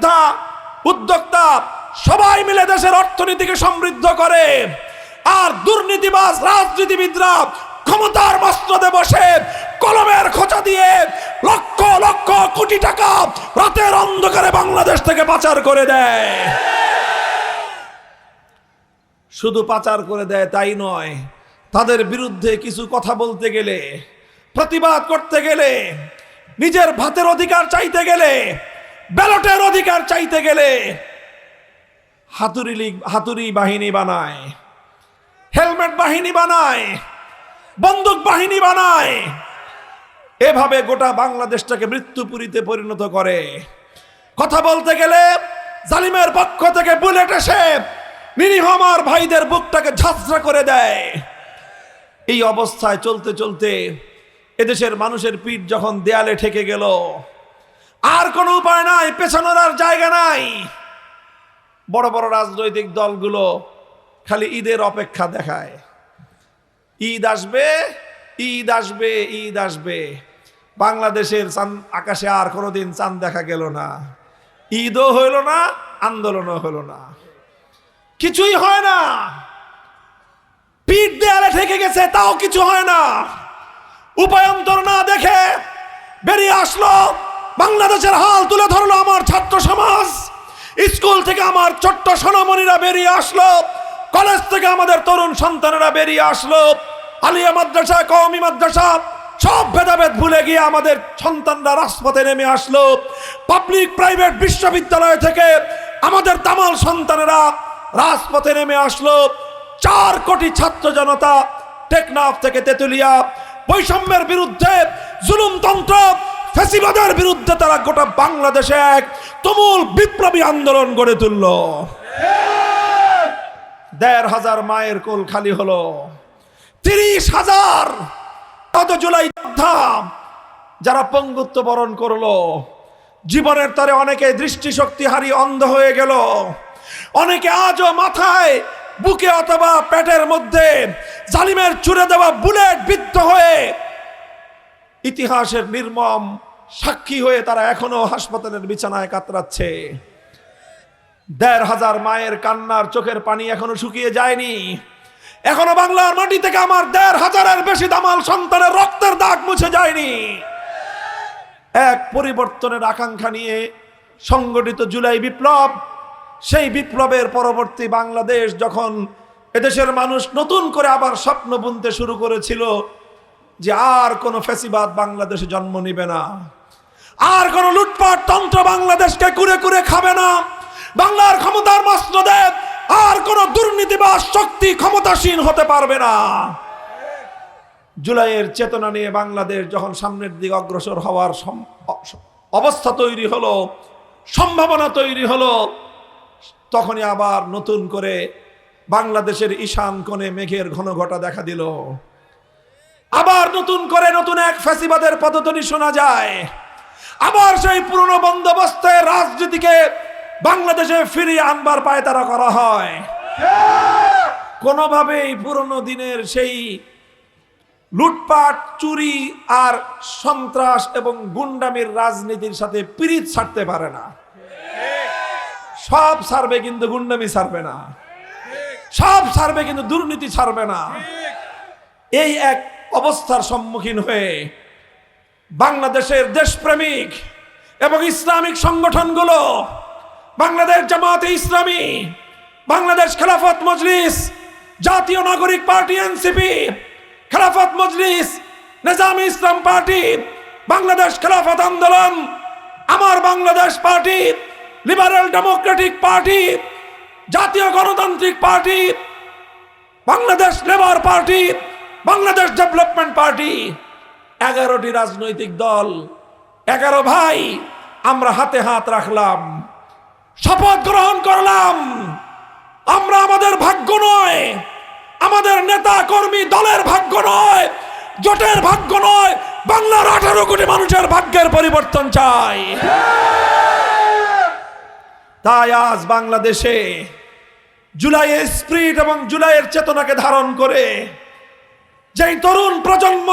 যোদ্ধা উদ্যোক্তা, সবাই মিলে দেশের অর্থনীতিকে সমৃদ্ধ করে। আর দুর্নীতিবাজ, রাজনীতিবিদরা ক্ষমতার মস্ত্রদে বসে কলমের খোঁচা দিয়ে লক্ষ লক্ষ কোটি টাকা রাতের অন্ধকারে বাংলাদেশ থেকে পাচার করে দেয়। শুধু পাচার করে দেয় তাই নয়, তাদের বিরুদ্ধে কিছু কথা বলতে গেলে, প্রতিবাদ করতে গেলে, নিজের ভাতের অধিকার চাইতে গেলে ব্যালটের অধিকার চাইতে গেলে হাতুড়ি লীগ হাতুড়ি বাহিনী বানায়, হেলমেট বাহিনী বানায়, বন্দুক বাহিনী বানায়। এভাবে গোটা বাংলাদেশটাকে মৃত্যুপুরীতে পরিণত করে। কথা বলতে গেলে জালিমের পক্ষ থেকে বুলেট এসে নিরীহ আমার ভাইদের বুকটাকে ঝাঁঝরা করে দেয়। এই অবস্থায় চলতে চলতে এদেশের মানুষের পিঠ যখন দেয়ালে ঠেকে গেল আর কোনো উপায় নাই, পেছানোর আর জায়গা নাই। বড় বড় রাজনৈতিক দলগুলো খালি ঈদের অপেক্ষা দেখায়। ঈদ আসবে ঈদ আসবে ঈদ আসবে। বাংলাদেশের চান আকাশে আর কোনোদিন চাঁদ দেখা গেল না। ঈদও হইল না, আন্দোলনও হলো না। কিছুই হয় না। পিঠ দেয়ালে ঠেকে গেছে, তাও কিছু হয় না। উপায়ন্তর না দেখে বেরিয়ে আসলো বাংলাদেশের হাল তুলে ধরলো আমার ছাত্র সমাজ। স্কুল থেকে আমার ছোট্ট সোনামণিরা বেরিয়ে আসলো। কলেজ থেকে আমাদের তরুণ সন্তানেরা বেরিয়ে আসলো। আলিয়া মাদ্রাসা, কওমি মাদ্রাসা, সব ভেদাভেদ ভুলে গিয়ে আমাদের সন্তানরা রাজপথে নেমে আসলো। পাবলিক, প্রাইভেট বিশ্ববিদ্যালয় থেকে আমাদের তামাল সন্তানেরা রাজপথে নেমে আসলো। চার কোটি ছাত্র জনতা টেকনাফ থেকে তেতুলিয়া। বৈষম্যের বিরুদ্ধে জুলুমতন্ত্র ফেসিবাদের বিরুদ্ধে তারা গোটা বাংলাদেশে এক তুমুল বিপ্লবী আন্দোলন গড়ে তুলল। দেড় হাজার মায়ের কোল খালি হলো। তিরিশ হাজার কত জুলাই যোদ্ধা যারা পঙ্গুত্ব বরণ করল। জীবনের তরে অনেকে দৃষ্টিশক্তি হারিয়ে অন্ধ হয়ে গেল। অনেকে আজও মাথায় বুকে অথবা পেটের মধ্যে জালিমের চুরে দেওয়া বুলেট বিদ্ধ হয়ে ইতিহাসের নির্মম সাক্ষী হয়ে তারা এখনও হাসপাতালের বিছানায় কাতরাচ্ছে। দেড় হাজার মায়ের কান্নার চোখের পানি এখনও শুকিয়ে যায়নি। এখনও বাংলার মাটি থেকে আমার দেড় হাজারের বেশি দামাল সন্তানের রক্তের দাগ মুছে যায়নি। এক পরিবর্তনের আকাঙ্ক্ষা নিয়ে সংগঠিত জুলাই বিপ্লব, সেই বিপ্লবের পরবর্তী বাংলাদেশ যখন এদেশের মানুষ নতুন করে আবার স্বপ্ন বুনতে শুরু করেছিল যে আর কোনো ফেসিবাদ বাংলাদেশে জন্ম নিবে না। আর কোন লুটপাট তন্ত্র বাংলাদেশকে কুরে কুরে খাবে না। বাংলার ক্ষমতার মস্ত্রদেব আর কোন দুর্নীতিবাজ শক্তি ক্ষমতাসীন হতে পারবে না। জুলাইয়ের চেতনা নিয়ে বাংলাদেশ যখন সামনের দিকে অগ্রসর হওয়ার অবস্থা তৈরি হলো, সম্ভাবনা তৈরি হলো, তখনই আবার নতুন করে বাংলাদেশের ঈশান কোণে মেঘের ঘন ঘটা দেখা দিল। আবার নতুন করে নতুন এক ফ্যাসিবাদের পদধ্বনি শোনা যায়। আবার সেই পুরনো বন্দোবস্তে রাজনীতিকে বাংলাদেশে ফিরিয়ে আনবার পায় তারা করা হয়। কোনোভাবেই পুরনো দিনের সেই লুটপাট, চুরি আর সন্ত্রাস এবং গুন্ডামির রাজনীতির সাথে পিরিত ছাড়তে পারে না। সব ছাড়বে কিন্তু গুন্ডামি ছাড়বে না। সব ছাড়বে কিন্তু দুর্নীতি ছাড়বে না। এই এক অবস্থার সম্মুখীন হয়ে বাংলাদেশের দেশপ্রেমিক এবং ইসলামিক সংগঠনগুলো, বাংলাদেশ জামাতে ইসলামী, বাংলাদেশ খেলাফত মজলিস, জাতীয় নাগরিক party NCP, Khelafat Majlis, Nizam Islam party, Bangladesh Khelafat Andolan, Amar Bangladesh party, liberal democratic party, Jatiya Ganatantrik party, Bangladesh labour party Bangladesh development party, এগারোটি রাজনৈতিক দল, এগারো ভাই, আমরা হাতে হাত রাখলাম, শপথ গ্রহণ করলাম। আমরা আমাদের ভাগ্য নয়, আমাদের নেতা কর্মী দলের ভাগ্য নয়, জোটের ভাগ্য নয়, বাংলার আঠারো কোটি মানুষের ভাগ্যের পরিবর্তন চাই। তাই আজ বাংলাদেশে জুলাইয়ের স্প্রিট এবং জুলাইয়ের চেতনাকে ধারণ করে যেই তরুণ প্রজন্ম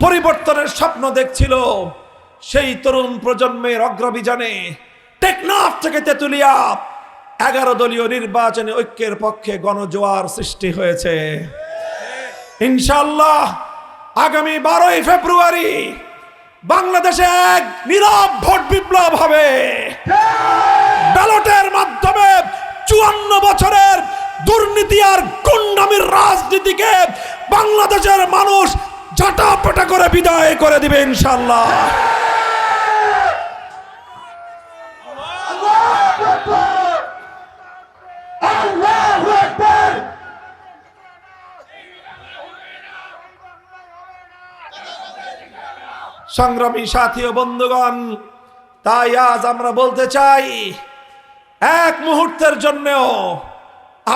পরিবর্তনের স্বপ্ন দেখছিল, সেই তরুণ প্রজন্মের অগ্রবিজানে টেকনাফ থেকে তেতুলিয়া এগারো দলীয় নির্বাচনে ঐক্যের পক্ষে গণজোয়ার সৃষ্টি হয়েছে। ইনশাল্লাহ আগামী বারোই ফেব্রুয়ারি বাংলাদেশে এক নীরব ভোট বিপ্লব হবে। ব্যালটের মাধ্যমে চুয়ান্ন বছরের দুর্নীতি আর গুন্ডামির রাজনীতিকে বাংলাদেশের মানুষ ঝাঁটাপাটা করে বিদায় করে দিবে ইনশাল্লাহ সংগ্রামী সাথী ও বন্ধুগণ, তাই আজ আমরা বলতে চাই, এক মুহূর্তের জন্যও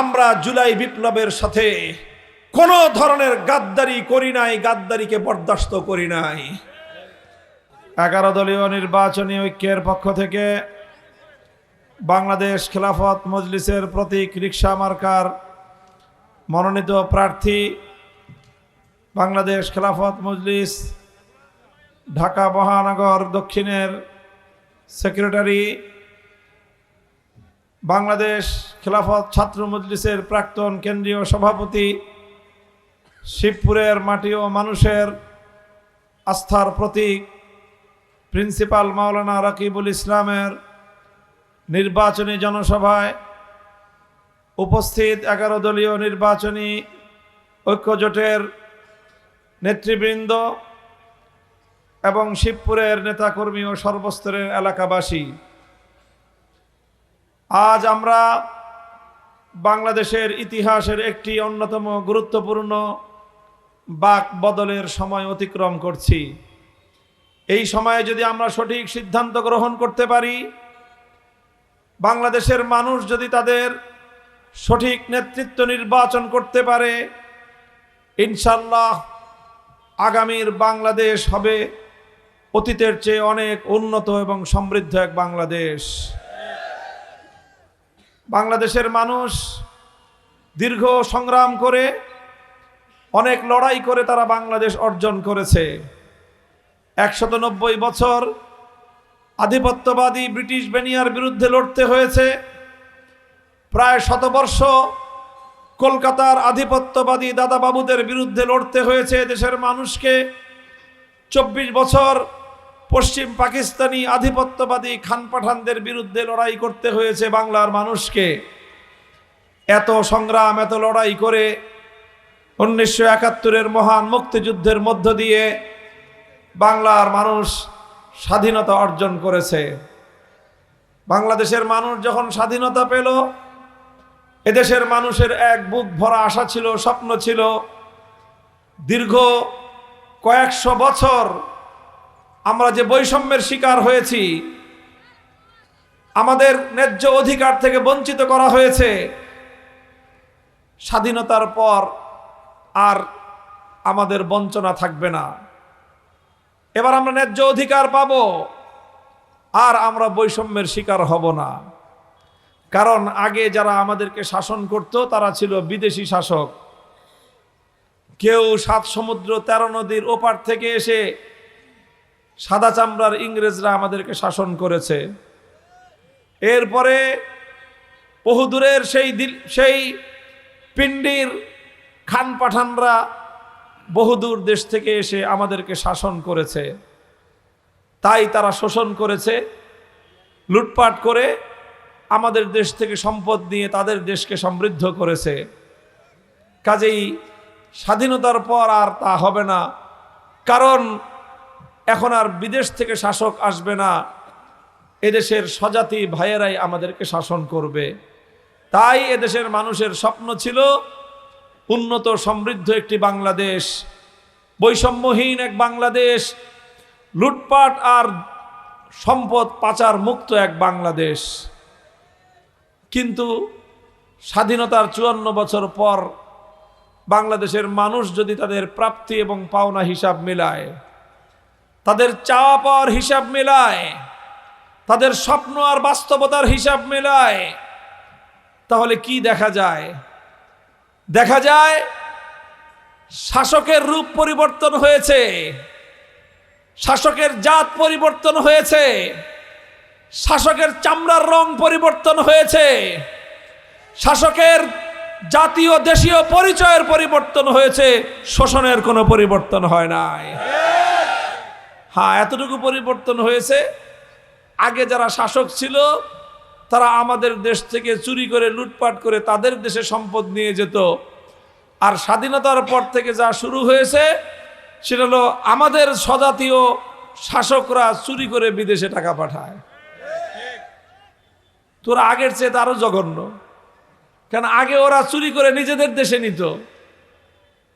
আমরা জুলাই বিপ্লবের সাথে কোনো ধরনের গাদ্দারি করি নাই, গাদ্দারিকে বরদাস্ত করি নাই। এগারো দলীয় নির্বাচনী ঐক্যের পক্ষ থেকে বাংলাদেশ খেলাফত মজলিসের প্রতীক রিক্সা মার্কার মনোনীত প্রার্থী বাংলাদেশ খেলাফত মজলিস ঢাকা মহানগর দক্ষিণের সেক্রেটারি বাংলাদেশ খেলাফত ছাত্র মজলিসের প্রাক্তন কেন্দ্রীয় সভাপতি শিবপুরের মাটি ও মানুষের আস্থার প্রতীক, প্রিন্সিপাল মাওলানা রাকিবুল ইসলামের নির্বাচনী জনসভায় উপস্থিত এগারো দলীয় নির্বাচনী ঐক্যজোটের নেতৃবৃন্দ এবং শিবপুরের নেতাকর্মী ও সর্বস্তরের এলাকাবাসী। আজ আমরা বাংলাদেশের ইতিহাসের একটি অন্যতম গুরুত্বপূর্ণ বাক বদলের সময় অতিক্রম করছি। এই সময়ে যদি আমরা সঠিক সিদ্ধান্ত গ্রহণ করতে পারি, বাংলাদেশের মানুষ যদি তাদের সঠিক নেতৃত্ব নির্বাচন করতে পারে ইনশাল্লাহ আগামীর বাংলাদেশ হবে অতীতের চেয়ে অনেক উন্নত এবং সমৃদ্ধ এক বাংলাদেশ। বাংলাদেশের মানুষ দীর্ঘ সংগ্রাম করে অনেক লড়াই করে তারা বাংলাদেশ অর্জন করেছে। একশত নব্বই বছর আধিপত্যবাদী ব্রিটিশ বেনিয়ার বিরুদ্ধে লড়তে হয়েছে। প্রায় শতবর্ষ কলকাতার আধিপত্যবাদী দাদাবাবুদের বিরুদ্ধে লড়তে হয়েছে দেশের মানুষকে। চব্বিশ বছর পশ্চিম পাকিস্তানি আধিপত্যবাদী খান পাঠানদের বিরুদ্ধে লড়াই করতে হয়েছে বাংলার মানুষকে। এত সংগ্রাম, এত লড়াই করে উনিশশো একাত্তরের মহান মুক্তিযুদ্ধের মধ্য দিয়ে বাংলার মানুষ স্বাধীনতা অর্জন করেছে। বাংলাদেশের মানুষ যখন স্বাধীনতা পেল, এদেশের মানুষের এক বুক ভরা আশা ছিল, স্বপ্ন ছিল, দীর্ঘ কয়েকশো বছর আমরা যে বৈষম্যের শিকার হয়েছি, আমাদের ন্যায্য অধিকার থেকে বঞ্চিত করা হয়েছে, স্বাধীনতার পর আর আমাদের বঞ্চনা থাকবে না। এবার আমরা ন্যায্য অধিকার পাব আর আমরা বৈষম্যের শিকার হব না। কারণ আগে যারা আমাদেরকে শাসন করত, তারা ছিল বিদেশি শাসক। কেউ সাত সমুদ্র, তেরো নদীর ওপার থেকে এসে সাদা চামড়ার ইংরেজরা আমাদেরকে শাসন করেছে। এরপরে বহুদূরের সেই সেই পিণ্ডির খান পাঠানরা বহুদূর দেশ থেকে এসে আমাদেরকে শাসন করেছে। তাই তারা শোষণ করেছে, লুটপাট করে আমাদের দেশ থেকে সম্পদ নিয়ে তাদের দেশকে সমৃদ্ধ করেছে। কাজেই স্বাধীনতার পর আর তা হবে না, কারণ এখন আর বিদেশ থেকে শাসক আসবে না। এদেশের স্বজাতি ভাইয়েরাই আমাদেরকে শাসন করবে। তাই এদেশের মানুষের স্বপ্ন ছিল উন্নত সমৃদ্ধ একটি বাংলাদেশ, বৈষম্যহীন এক বাংলাদেশ, লুটপাট আর সম্পদ পাচার মুক্ত এক বাংলাদেশ। কিন্তু স্বাধীনতার চুয়ান্ন বছর পর বাংলাদেশের মানুষ যদি তাদের প্রাপ্তি এবং পাওনা হিসাব মেলায়, তাদের চাওয়া পাওয়ার হিসাব মেলায়, তাদের স্বপ্ন আর বাস্তবতার হিসাব মেলায়, তাহলে কি দেখা যায়? দেখা যায় শাসকের রূপ পরিবর্তন হয়েছে, শাসকের জাত পরিবর্তন হয়েছে, শাসকের চামড়ার রং পরিবর্তন হয়েছে, শাসকের জাতীয় দেশীয় পরিচয়ের পরিবর্তন হয়েছে, শোষণের কোনো পরিবর্তন হয় নাই। হ্যাঁ এতটুকু পরিবর্তন হয়েছে। আগে যারা শাসক ছিল তারা আমাদের দেশ থেকে চুরি করে, লুটপাট করে তাদের দেশে সম্পদ নিয়ে যেত। আর স্বাধীনতার পর থেকে যা শুরু হয়েছে, সেটা হলো আমাদের স্বজাতীয় শাসকরা চুরি করে বিদেশে টাকা পাঠায়। তোরা আগের চেয়ে আরও জঘন্য। কেন আগে ওরা চুরি করে নিজেদের দেশে নিত।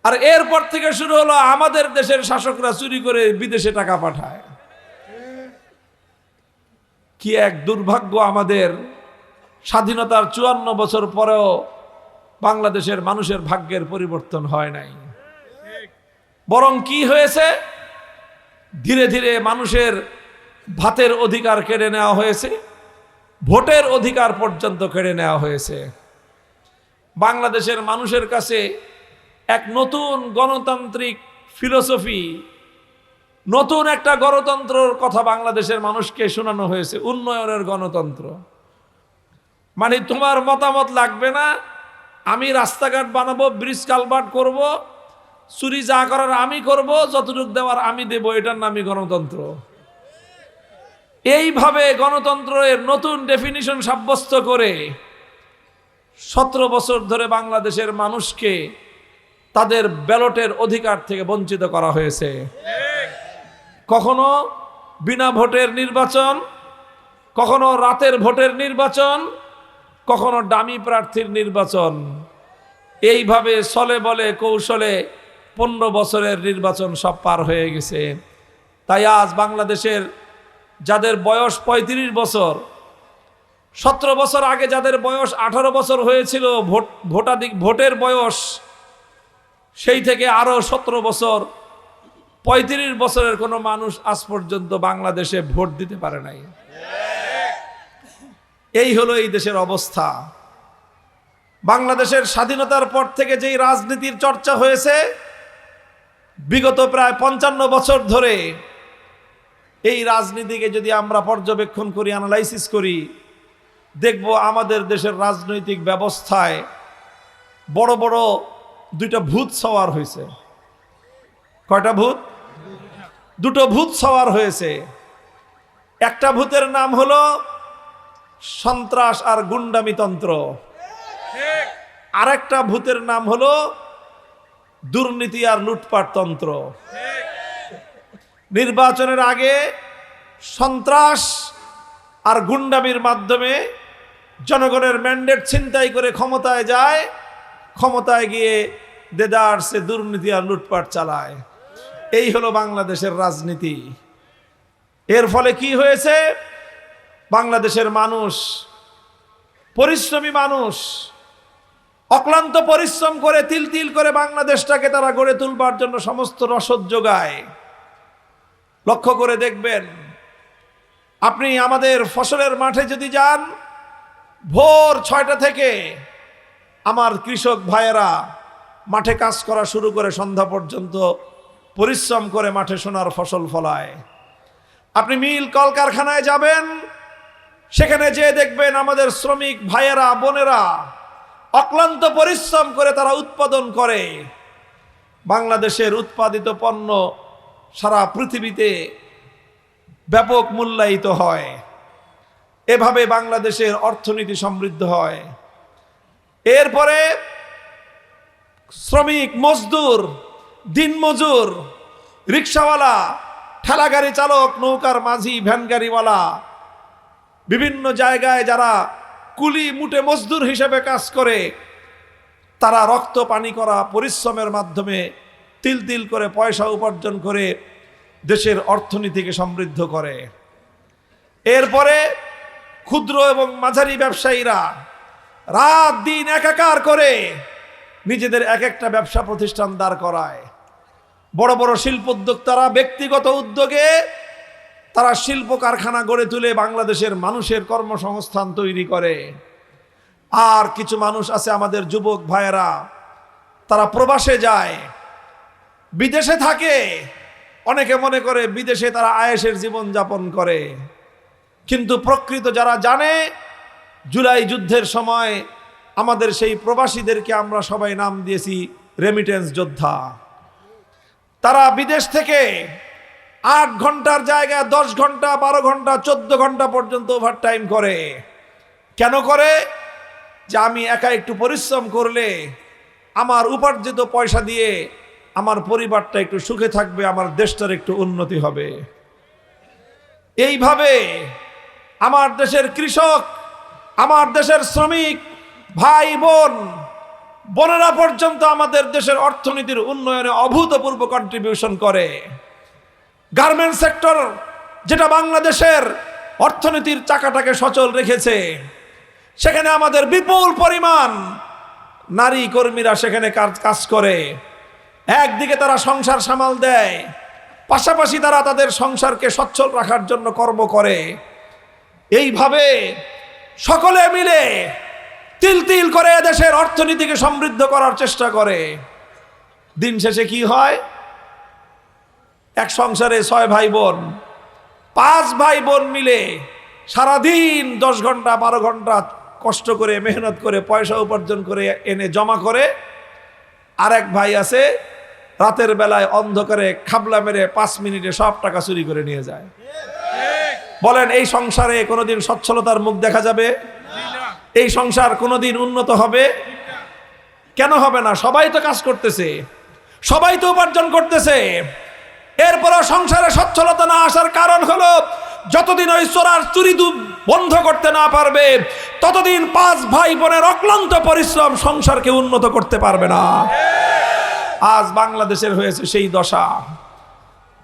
আর এরপর থেকে শুরু হলো আমাদের দেশের শাসকরা চুরি করে বিদেশে টাকা পাঠায়। কি এক দুর্ভাগ্য আমাদের স্বাধীনতার চুয়ান্ন বছর পরেও বাংলাদেশের মানুষের ভাগ্যের পরিবর্তন হয় নাই। বরং কি হয়েছে? ধীরে ধীরে মানুষের ভাতের অধিকার কেড়ে নেওয়া হয়েছে, ভোটের অধিকার পর্যন্ত কেড়ে নেওয়া হয়েছে। বাংলাদেশের মানুষের কাছে এক নতুন গণতান্ত্রিক ফিলোসফি নতুন একটা গণতন্ত্রর কথা বাংলাদেশের মানুষকে শোনানো হয়েছে, উন্নয়নের গণতন্ত্র। মানে তোমার মতামত লাগবে না, আমি রাস্তাঘাট বানাবো, ব্রিজ কালভার্ট করব, চুরি যা করার আমি করব, যতটুক দেওয়ার আমি দেব, এটার নামই গণতন্ত্র। এইভাবে গণতন্ত্রের নতুন ডেফিনিশন সাব্যস্ত করে সতেরো বছর ধরে বাংলাদেশের মানুষকে তাদের ব্যালটের অধিকার থেকে বঞ্চিত করা হয়েছে। কখনো বিনা ভোটের নির্বাচন, কখনো রাতের ভোটের নির্বাচন, কখনো ডামি প্রার্থীর নির্বাচন। এইভাবে চলে বলে কৌশলে পনেরো বছরের নির্বাচন সব পার হয়ে গেছে। তাই আজ বাংলাদেশের যাদের বয়স ৩৫ বছর, সতেরো বছর আগে যাদের বয়স আঠারো বছর হয়েছিল, ভোট, ভোটাধিক, ভোটের বয়স সেই থেকে আরও সতেরো বছর পঁয়ত্রিশ বছরের কোনো মানুষ আজ পর্যন্ত বাংলাদেশে ভোট দিতে পারে নাই। এই হলো এই দেশের অবস্থা। বাংলাদেশের স্বাধীনতার পর থেকে যেই রাজনীতির চর্চা হয়েছে, বিগত প্রায় পঞ্চান্ন বছর ধরে এই রাজনীতিকে যদি আমরা পর্যবেক্ষণ করি অ্যানালাইসিস করি, দেখব আমাদের দেশের রাজনৈতিক ব্যবস্থায় বড় বড় দুইটা ভূত সওয়ার হয়েছে। কয়টা ভূত? দুটো ভূত সওয়ার হয়েছে। একটা ভূতের নাম হলো সন্ত্রাস আর গুন্ডামি তন্ত্র। আরেকটা ভূতের নাম হলো দুর্নীতি আর লুটপাট তন্ত্র। নির্বাচনের আগে সন্ত্রাস আর গুন্ডামির মাধ্যমে জনগণের ম্যান্ডেট ছিনতাই করে ক্ষমতায় যায়। ক্ষমতায় গিয়ে দেদার সে দুর্নীতি আর লুটপাট চালায়। এই হলো বাংলাদেশের রাজনীতি। এর ফলে কি হয়েছে? বাংলাদেশের মানুষ, পরিশ্রমী মানুষ, অক্লান্ত পরিশ্রম করে তিল তিল করে বাংলাদেশটাকে তারা গড়ে তুলবার জন্য সমস্ত রসদ যোগায়। লক্ষ্য করে দেখবেন, আপনি আমাদের ফসলের মাঠে যদি যান, ভোর ছয়টা থেকে আমার কৃষক ভাইয়েরা মাঠে কাজ করা শুরু করে সন্ধ্যা পর্যন্ত পরিশ্রম করে মাঠে সোনার ফসল ফলায়। আপনি মিল কলকারখানায় যাবেন, সেখানে যেয়ে দেখবেন আমাদের শ্রমিক ভাইয়েরা, বোনেরা অক্লান্ত পরিশ্রম করে তারা উৎপাদন করে। বাংলাদেশের উৎপাদিত পণ্য সারা পৃথিবীতে ব্যাপক মূল্যায়িত হয়। এভাবে বাংলাদেশের অর্থনীতি সমৃদ্ধ হয়। এরপরে শ্রমিক, মজদুর দিনমজুর, রিক্সাওয়ালা, ঠেলাগাড়ি চালক, নৌকার মাঝি ভ্যান গাড়িওয়ালা বিভিন্ন জায়গায় যারা কুলি মুটে মজদুর হিসেবে কাজ করে, তারা রক্ত পানি করা পরিশ্রমের মাধ্যমে তিল তিল করে পয়সা উপার্জন করে দেশের অর্থনীতিকে সমৃদ্ধ করে। এরপরে ক্ষুদ্র এবং মাঝারি ব্যবসায়ীরা রাত দিন একাকার করে নিজেদের এক একটা ব্যবসা প্রতিষ্ঠান দাঁড় করায়। বড় বড় শিল্পোদ্যোক্তারা ব্যক্তিগত উদ্যোগে তারা শিল্প কারখানা গড়ে তুলে বাংলাদেশের মানুষের কর্মসংস্থান তৈরি করে। আর কিছু মানুষ আছে আমাদের যুবক ভাইয়েরা, তারা প্রবাসে যায়, বিদেশে থাকে। অনেকে মনে করে বিদেশে তারা আয়েসের জীবন যাপন করে। কিন্তু প্রকৃত যারা জানে, জুলাই যুদ্ধের সময় আমাদের সেই প্রবাসীদেরকে আমরা সবাই নাম দিয়েছি রেমিটেন্স যোদ্ধা। তারা বিদেশ থেকে আট ঘণ্টার জায়গায় দশ ঘণ্টা, বারো ঘণ্টা, চোদ্দ ঘণ্টা পর্যন্ত ওভার টাইম করে। কেন করে? যে আমি একা একটু পরিশ্রম করলে আমার উপার্জিত পয়সা দিয়ে আমার পরিবারটা একটু সুখে থাকবে, আমার দেশটার একটু উন্নতি হবে। এইভাবে আমার দেশের কৃষক, আমার দেশের শ্রমিক, ভাই বোন বোনেরা পর্যন্ত আমাদের দেশের অর্থনীতির উন্নয়নে অভূতপূর্ব কন্ট্রিবিউশন করে। গার্মেন্ট সেক্টর যেটা বাংলাদেশের অর্থনীতির চাকাটাকে সচল রেখেছে, সেখানে আমাদের বিপুল পরিমাণ নারী কর্মীরা সেখানে কাজ কাজ করে। একদিকে তারা সংসার সামাল দেয়, পাশাপাশি তারা তাদের সংসারকে সচ্ছল রাখার জন্য কর্ম করে। এইভাবে সকলে মিলে তিল তিল করে দেশের অর্থনীতিকে সমৃদ্ধ করার চেষ্টা করে। দিন শেষে কি হয়? এক সংসারে ছয় ভাই বোন পাঁচ ভাই বোন মিলে সারাদিন দশ ঘণ্টা, বারো ঘণ্টা কষ্ট করে, মেহনত করে, পয়সা উপার্জন করে এনে জমা করে। আর এক ভাই আছে, রাতের বেলায় অন্ধকারে খাবলা মেরে পাঁচ মিনিটে সব টাকা চুরি করে নিয়ে যায়। বলেন, এই সংসারে কোনোদিন সচ্ছলতার মুখ দেখা যাবে? এই সংসার কোনোদিন উন্নত হবে? কেন হবে না? সবাই তো কাজ করতেছে। সবাই তো উপার্জন করতেছে। এরপরও সংসারে সচ্ছলতা না আসার কারণ হলো, যতদিন ওই চোরার চুরি বন্ধ করতে না পারবে, ততদিন পাঁচ ভাই বোনের অক্লান্ত পরিশ্রম সংসারকে উন্নত করতে পারবে না। আজ বাংলাদেশের হয়েছে সেই দশা।